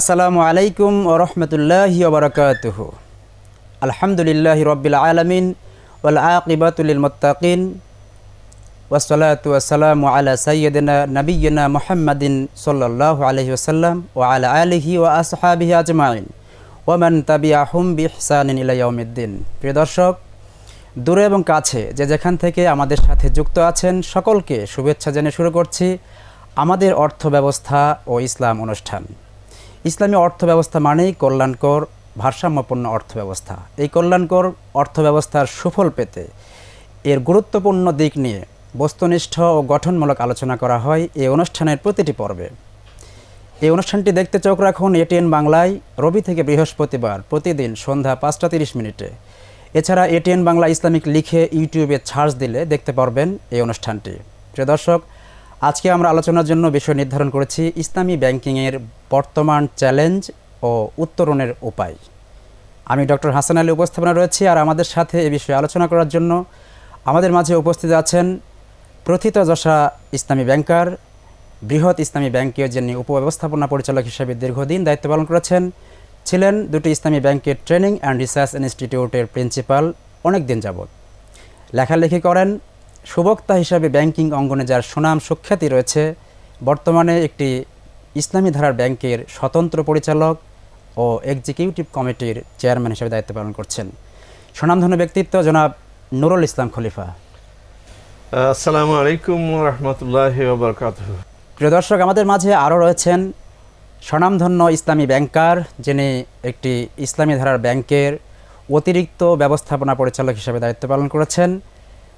আসসালামু আলাইকুম ও রহমতুল্লাহি ওবরাকাতুহ আলহামদুলিল্লাহ রব্বিল আলমিন ওয়াল আকিবাতুল মুত্তাকিন ওয়াসসালামু আলা সাইয়্যিদিনা নাবিয়্যিনা মুহাম্মাদিন সাল্লাল্লাহু আলাইহি ওসাল্লাম ও আলা আলিহি ও আসহাবিহি আজমাইন। ওয়া মান তাবিআহুম বিইহসানিন ইলা ইয়াউমিদ্দিন। প্রিয় দর্শক, দূরে এবং কাছে যে যেখান থেকে আমাদের সাথে যুক্ত আছেন, সকলকে শুভেচ্ছা জেনে শুরু করছি আমাদের অর্থ ব্যবস্থা ও ইসলাম অনুষ্ঠান। ইসলামী অর্থ ব্যবস্থা মানেই কল্যাণকর, ভারসাম্যপূর্ণ অর্থ ব্যবস্থা এই কল্যাণকর অর্থ ব্যবস্থার সুফল পেতে এর গুরুত্বপূর্ণ দিক নিয়ে বস্তুনিষ্ঠ ও গঠনমূলক আলোচনা করা হয় এই অনুষ্ঠানের প্রতিটি পর্বে। এই অনুষ্ঠানটি দেখতে চোখ রাখুন এটিএন বাংলায় রবি থেকে বৃহস্পতিবার প্রতিদিন সন্ধ্যা পাঁচটা তিরিশ মিনিটে। এছাড়া এটিএন বাংলা ইসলামিক লিখে ইউটিউবে সার্চ দিলে দেখতে পারবেন এই অনুষ্ঠানটি। প্রিয় দর্শক আজকে আমরা আলোচনার জন্য বিষয় নির্ধারণ করেছি ইসলামী ব্যাংকিংয়ের বর্তমান চ্যালেঞ্জ ও উত্তরণের উপায়। আমি ডক্টর হাসান আলী উপস্থাপনা রয়েছি আর আমাদের সাথে এ বিষয়ে আলোচনা করার জন্য আমাদের মাঝে উপস্থিত আছেন প্রথিতযশা ইসলামী ব্যাংকার, বৃহৎ ইসলামী ব্যাংকের যিনি উপব্যবস্থাপনা পরিচালক হিসেবে দীর্ঘদিন দায়িত্ব পালন করেছেন, ছিলেন দুটি ইসলামী ব্যাংকের ট্রেনিং অ্যান্ড রিসার্চ ইনস্টিটিউটের প্রিন্সিপাল অনেক দিন যাবৎ। লেখালেখি করেন সুবক্তা হিসাবে ব্যাংকিং অঙ্গনে যার সুনাম সুখ্যাতি রয়েছে বর্তমানে একটি ইসলামী ধারার ব্যাংকের স্বতন্ত্র পরিচালক ও এক্সিকিউটিভ কমিটির চেয়ারম্যান হিসেবে দায়িত্ব পালন করছেন। সুনামধন্য ব্যক্তিত্ব জনাব নুরুল ইসলাম খলিফা। আসসালামু আলাইকুম রহমতুল্লাহ প্রিয় দর্শক আমাদের মাঝে আরও রয়েছেন স্বনামধন্য ইসলামী ব্যাংকার যিনি একটি ইসলামী ধারার ব্যাংকের অতিরিক্ত ব্যবস্থাপনা পরিচালক হিসেবে দায়িত্ব পালন করেছেন।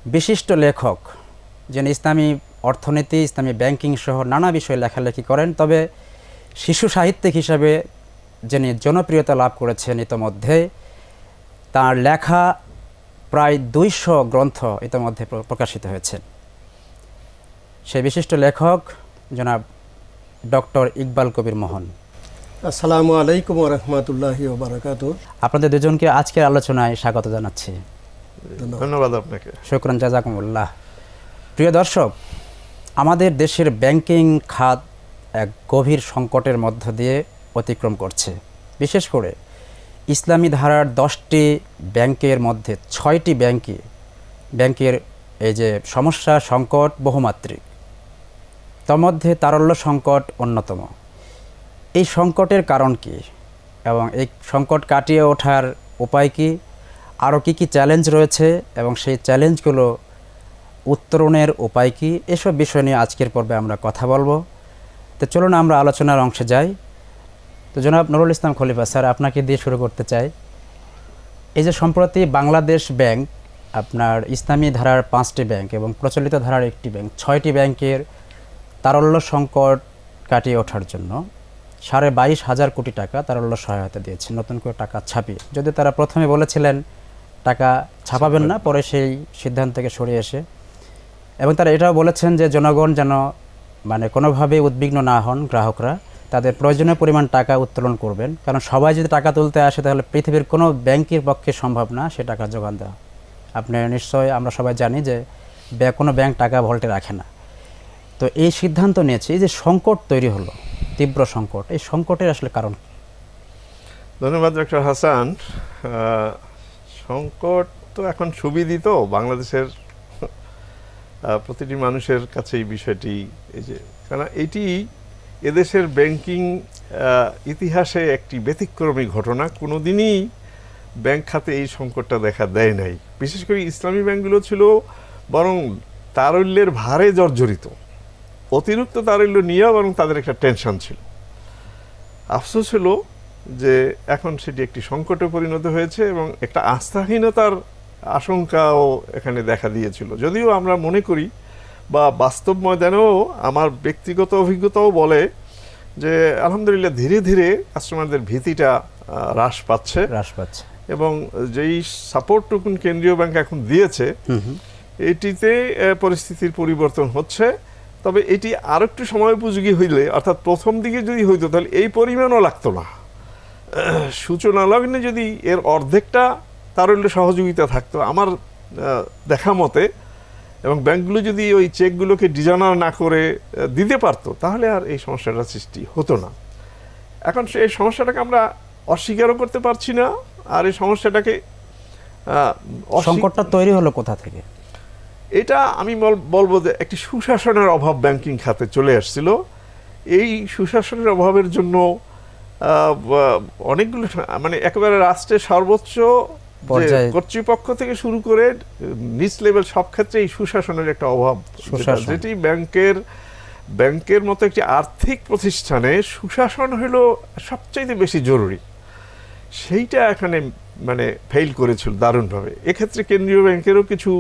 বিশিষ্ট লেখক যিনি ইসলামী অর্থনীতি ইসলামী ব্যাংকিং সহ নানা বিষয়ে লেখালেখি করেন তবে শিশু সাহিত্যিক হিসাবে যিনি জনপ্রিয়তা লাভ করেছেন ইতোমধ্যে তার লেখা প্রায় দুইশো গ্রন্থ ইতোমধ্যে প্রকাশিত হয়েছে। সেই বিশিষ্ট লেখক জনাব ডক্টর ইকবাল কবির মোহন। আসসালামু আলাইকুম রহমতুল্লাহি আপনাদের দুজনকে আজকের আলোচনায় স্বাগত জানাচ্ছি। ধন্যবাদ। আপনাকে। শুক্রান জাজাকুমুল্লাহ। প্রিয় দর্শক আমাদের দেশের ব্যাংকিং খাত এক গভীর সংকটের মধ্য দিয়ে অতিক্রম করছে। বিশেষ করে ইসলামী ধারার দশটি ব্যাংকের মধ্যে ছয়টি ব্যাংকে ব্যাংকের এই যে সমস্যা সংকট বহুমাত্রিক। তন্মধ্যে তারল্য সংকট অন্যতম। এই সংকটের কারণ কি এবং এই সংকট কাটিয়ে ওঠার উপায় কি? আরও কী কী চ্যালেঞ্জ রয়েছে এবং সেই চ্যালেঞ্জগুলো উত্তরণের উপায় কী? এসব বিষয় নিয়ে আজকের পর্বে আমরা কথা বলব। তো চলুন আমরা আলোচনার অংশে যাই। তো জনাব নুরুল ইসলাম খলিফা, স্যার, আপনাকে দিয়ে শুরু করতে চাই। এই যে সম্প্রতি বাংলাদেশ ব্যাংক, আপনার ইসলামী ধারার পাঁচটি ব্যাংক এবং প্রচলিত ধারার একটি ব্যাংক, ছয়টি ব্যাংকের তারল্য সংকট কাটিয়ে ওঠার জন্য সাড়ে বাইশ হাজার কোটি টাকা তারল্য সহায়তা দিয়েছে, নতুন করে টাকা ছাপিয়ে। যদি তারা প্রথমে বলেছিলেন টাকা ছাপাবেন না, পরে সেই সিদ্ধান্ত থেকে সরে এসে। এবং তারা এটাও বলেছেন যে জনগণ যেন মানে কোনোভাবে উদ্বিগ্ন না হন গ্রাহকরা, তাদের প্রয়োজনীয় পরিমাণ টাকা উত্তোলন করবেন। কারণ সবাই যদি টাকা তুলতে আসে তাহলে পৃথিবীর কোনো ব্যাংকের পক্ষে সম্ভব না সে টাকা যোগান দেওয়া। আপনি নিশ্চয় আমরা সবাই জানি যে কোনো ব্যাংক টাকা ভল্টে রাখে না। তো এই সিদ্ধান্ত নিয়েছে, এই যে সংকট তৈরি হলো, তীব্র সংকট, এই সংকটের আসলে কারণ ধন্যবাদ, ডক্টর হাসান। সংকট তো এখন সুবিদিত বাংলাদেশের প্রতিটি মানুষের কাছে এই বিষয়টি এই যে কারণ এটি এদেশের ব্যাংকিং ইতিহাসে একটি ব্যতিক্রমী ঘটনা। কোনোদিনই ব্যাংক খাতে এই সংকটটা দেখা দেয় নাই। বিশেষ করে ইসলামী ব্যাংকগুলো ছিল বরং তারল্যের ভারে জর্জরিত। অতিরিক্ত তারল্য নিয়েও বরং তাদের একটা টেনশন ছিল। আফসোস হলো যে এখন সেটি একটি সংকটে পরিণত হয়েছে এবং একটা আস্থাহীনতার আশঙ্কাও এখানে দেখা দিয়েছিল। যদিও আমরা মনে করি বা বাস্তব ময়দানেও আমার ব্যক্তিগত অভিজ্ঞতাও বলে যে আলহামদুলিল্লাহ ধীরে ধীরে কাস্টমারদের ভীতিটা হ্রাস পাচ্ছে। হ্রাস পাচ্ছে। এবং যেই সাপোর্টটুকুন কেন্দ্রীয় ব্যাংক এখন দিয়েছে এটিতে পরিস্থিতির পরিবর্তন হচ্ছে। তবে এটি আরেকটু সময় উপযোগী হইলে অর্থাৎ প্রথম দিকে যদি হইতো তাহলে এই পরিমাণও লাগতো না। সূচনা লগ্নে যদি এর অর্ধেকটা তারল্য সহযোগিতা থাকতো আমার দেখা মতে এবং ব্যাংকগুলো যদি ওই চেকগুলোকে ডিজাইনার না করে দিতে পারতো তাহলে আর এই সমস্যাটার সৃষ্টি হতো না। এখন সেই সমস্যাটাকে আমরা অস্বীকারও করতে পারছি না আর এই সমস্যাটাকে সংকটটা তৈরি হলো কোথা থেকে? এটা আমি বল- বলব যে একটি সুশাসনের অভাব ব্যাংকিং খাতে চলে আসছিল। এই সুশাসনের অভাবের জন্য অনেকগুলো মানে একেবারে রাষ্ট্রের সর্বোচ্চ কর্তৃপক্ষ থেকে শুরু করে নিচ লেভেল সব ক্ষেত্রে এই সুশাসনের একটা অভাব। সুশাসন। যেটি ব্যাংকের ব্যাংকের মতো একটি আর্থিক প্রতিষ্ঠানে সুশাসন হলো সবচাইতে বেশি জরুরি। সেইটা এখানে মানে ফেল করেছিল দারুণভাবে। এক্ষেত্রে কেন্দ্রীয় ব্যাংকেরও কিছু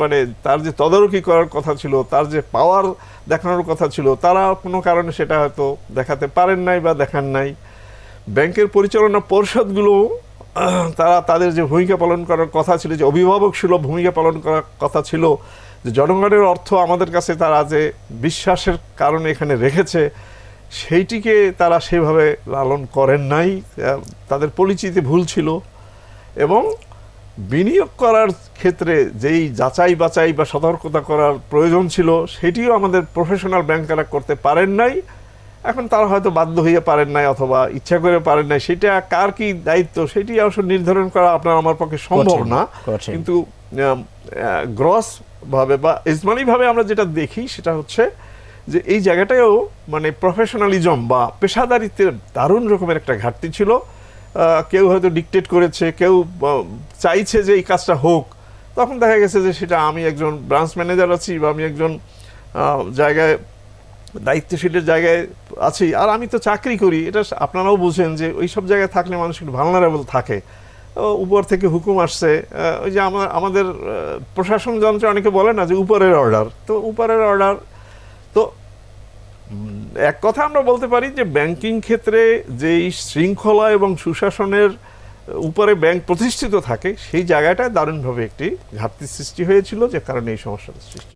মানে তার যে তদারকি করার কথা ছিল তার যে পাওয়ার দেখানোর কথা ছিল তারা কোনো কারণে সেটা হয়তো দেখাতে পারেন নাই বা দেখান নাই। ব্যাংকের পরিচালনা পরিষদগুলো তারা তাদের যে ভূমিকা পালন করার কথা ছিল, যে অভিভাবক সুলভ ভূমিকা পালন করার কথা ছিল, যে জনগণের অর্থ আমাদের কাছে তারা যে বিশ্বাসের কারণে এখানে রেখেছে, সেইটিকে তারা সেভাবে লালন করেন নাই তাদের পরিচিতি ভুল ছিল এবং বিনিয়োগ করার ক্ষেত্রে যেই যাচাই বাছাই বা সতর্কতা করার প্রয়োজন ছিল, সেটিও আমাদের প্রফেশনাল ব্যাংকাররা করতে পারেন নাই। এখন তারা হয়তো বাধ্য হয়ে পারেন নাই অথবা ইচ্ছা করে পারেন নাই সেটা কার কি দায়িত্ব সেটি অবশ্য নির্ধারণ করা আপনার আমার পক্ষে সম্ভব না। কিন্তু গ্রস ভাবে বা ইজমালি ভাবে আমরা যেটা দেখি সেটা হচ্ছে যে এই জায়গাটাও মানে প্রফেশনালিজম বা পেশাদারিত্বের দারুণ রকমের একটা ঘাটতি ছিল। কেউ হয়তো ডিকটেট করেছে কেউ চাইছে যে এই কাজটা হোক। তখন দেখা গেছে যে সেটা আমি একজন ব্রাঞ্চ ম্যানেজার আছি বা আমি একজন জায়গায় দায়িত্বশীলের জায়গায় আছি। আর আমি তো চাকরি করি। এটা আপনারাও বুঝেন যে ওই সব জায়গায় থাকলে মানুষ একটু ভালনারেবল থাকে। উপর থেকে হুকুম আসছে। ওই যে আমার আমাদের প্রশাসন যন্ত্রে অনেকে বলে না যে উপরের অর্ডার তো উপরের অর্ডার তো এক কথা আমরা বলতে পারি যে ব্যাংকিং ক্ষেত্রে যেই শৃঙ্খলা এবং সুশাসনের উপরে ব্যাংক প্রতিষ্ঠিত থাকে, সেই জায়গাটায় দারুণভাবে একটি ঘাটতি সৃষ্টি হয়েছিল যে কারণে এই সমস্যাটা সৃষ্টি